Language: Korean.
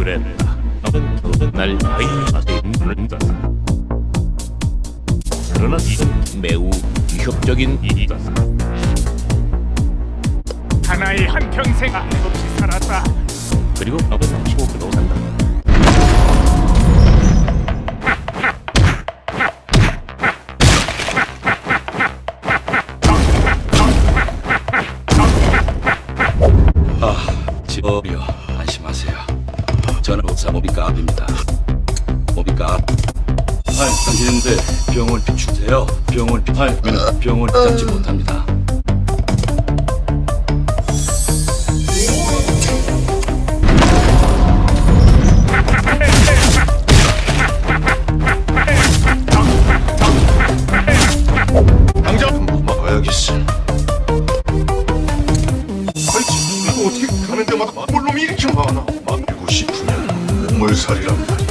그랬다. 날 아이한테 물른다. 그러나 이건 매우 위협적인 일이다. 하나의 한 평생 아무 없이 살았다. 그리고 나는 지옥으로 간다. 지어려 안심하세요. 압입니다. 모비가 압. 아이, 당신인데 병원 비추세요. 병원 비. 아이, 우리는 병원 잡지 못합니다. 당장. 아이씨, 이거 어떻게 가는 데마다 몰놈이 이렇